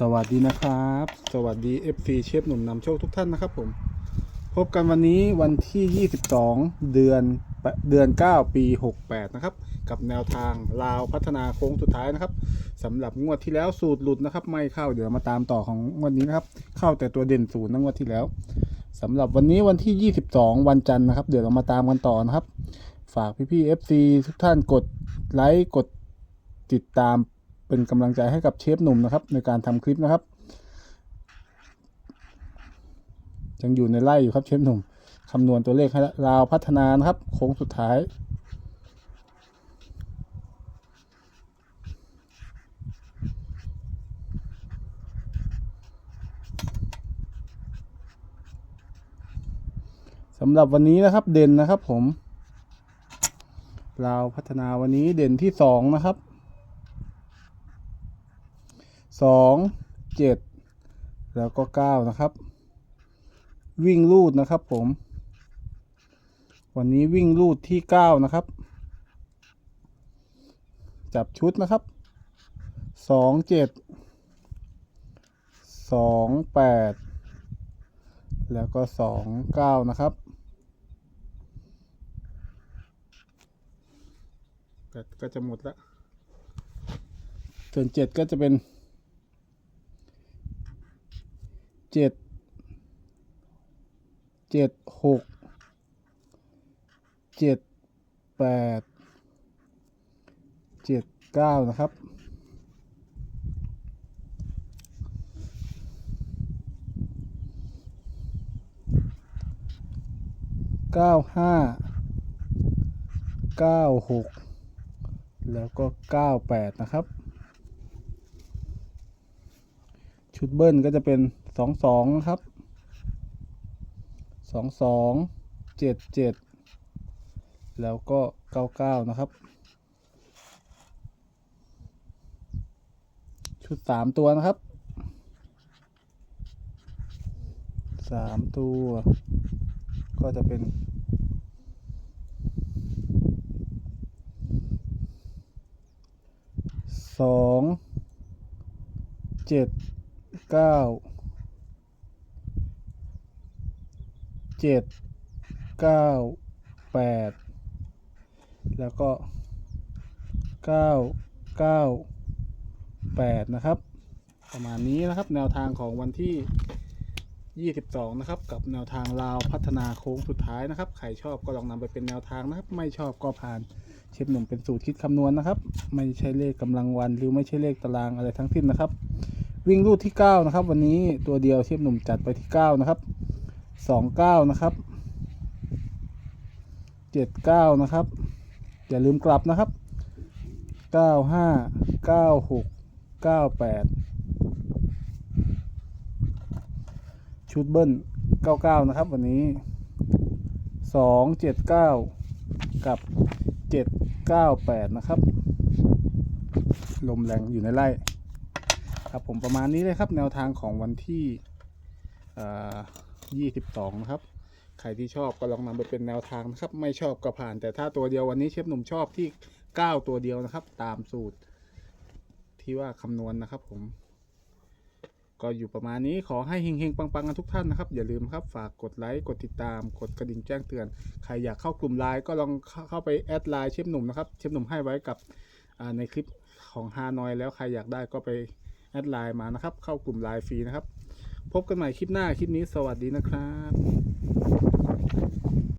สวัสดีนะครับ สวัสดี FC เชฟหนุ่มนำโชคทุกท่านนะครับผม พบกันวันนี้วันที่ 22 เดือนเดือน 9 ปี 68 นะครับ กับแนวทางลาวพัฒนาโค้งสุดท้ายนะครับสำหรับงวดที่แล้วสูตรหลุดนะครับ ไม่เข้าเดี๋ยวมาตามต่อของงวดนี้นะครับ เข้าแต่ตัวเด่นศูนย์ในงวดที่แล้วสำหรับวันนี้วันที่ 22 วันจันทร์นะครับ เดี๋ยวเรามาตามกันต่อนะครับ ฝากพี่ๆ FC ทุกท่านกดไลค์กดติดตาม เป็นกำลังใจให้กับเชฟหนุ่มนะครับในการทำคลิปนะครับ ยังอยู่ในไล่อยู่ครับเชฟหนุ่มคำนวณตัวเลขให้แล้วราวพัฒนานะครับโค้งสุดท้ายสำหรับวันนี้นะครับเด่นนะครับผมราวพัฒนาวันนี้เด่นที่สองนะครับ สองเจ็ดแล้วก็เก้านะครับ วิ่งลูดนะครับผม วันนี้วิ่งลูดที่เก้านะครับ จับชุดนะครับสองเจ็ดสองแปดแล้วก็สองเก้านะครับก็ก็จะหมดละส่วนเจ็ดก็จะเป็น เจ็ดเจ็ดหกเจ็ดแปดเจ็ดเก้านะครับเก้าห้าเก้าหกแล้วก็เก้าแปดนะครับ ชุดเบิ้ลก็จะเป็น สองสองนะครับสองสองเจ็ดเจ็ดแล้วก็เก้าเก้านะครับ ชุดสามตัวนะครับสามตัว ก็จะเป็นสองเจ็ดเก้า เจ็ดเก้าแปดแล้วก็เก้าเก้าแปดนะครับ ประมาณนี้นะครับแนวทางของวันที่ 22 นะครับ กับแนวทางลาวพัฒนาโค้งสุดท้ายนะครับ ใครชอบก็ลองนำไปเป็นแนวทางนะครับ ไม่ชอบก็ผ่านเชฟหนุ่มเป็นสูตรคิดคำนวณนะครับ ไม่ใช่เลขกำลังวันหรือไม่ใช่เลขตารางอะไรทั้งสิ้นนะครับ วิ่งรูดที่ 9 นะครับ วันนี้ตัวเดียวเชฟหนุ่มจัดไปที่ 9 นะครับ สองเก้านะครับเจ็ดเก้านะครับ อย่าลืมกลับนะครับเก้าห้าเก้าหกเก้าแปดชุดเบิ้ลเก้าเก้านะครับ วันนี้สองเจ็ดเก้ากับเจ็ดเก้าแปดนะครับ ลมแรงอยู่ในไร่ครับผมประมาณนี้เลยครับแนวทางของวันที่ อ่า22นะครับ ใครที่ชอบก็ลองนำไปเป็นแนวทางนะครับ ไม่ชอบก็ผ่าน แต่ถ้าตัวเดียววันนี้เชฟหนุ่มชอบที่9ตัวเดียวนะครับ ตามสูตร ที่ว่าคำนวณนะครับผม ก็อยู่ประมาณนี้ขอให้เฮงๆ ปังๆกันทุกท่านนะครับ อย่าลืมครับฝากกดไลค์กดติดตาม กดกระดิ่งแจ้งเตือน ใครอยากเข้ากลุ่มไลน์ก็ลองเข้าไปแอดไลน์เชฟหนุ่มนะครับเชฟหนุ่มให้ไว้กับในคลิปของฮานอยแล้วใครอยากได้ก็ไปแอดไลน์มานะครับ เข้ากลุ่มไลน์ฟรีนะครับ พบกันใหม่คลิปหน้าคลิปนี้สวัสดีนะครับ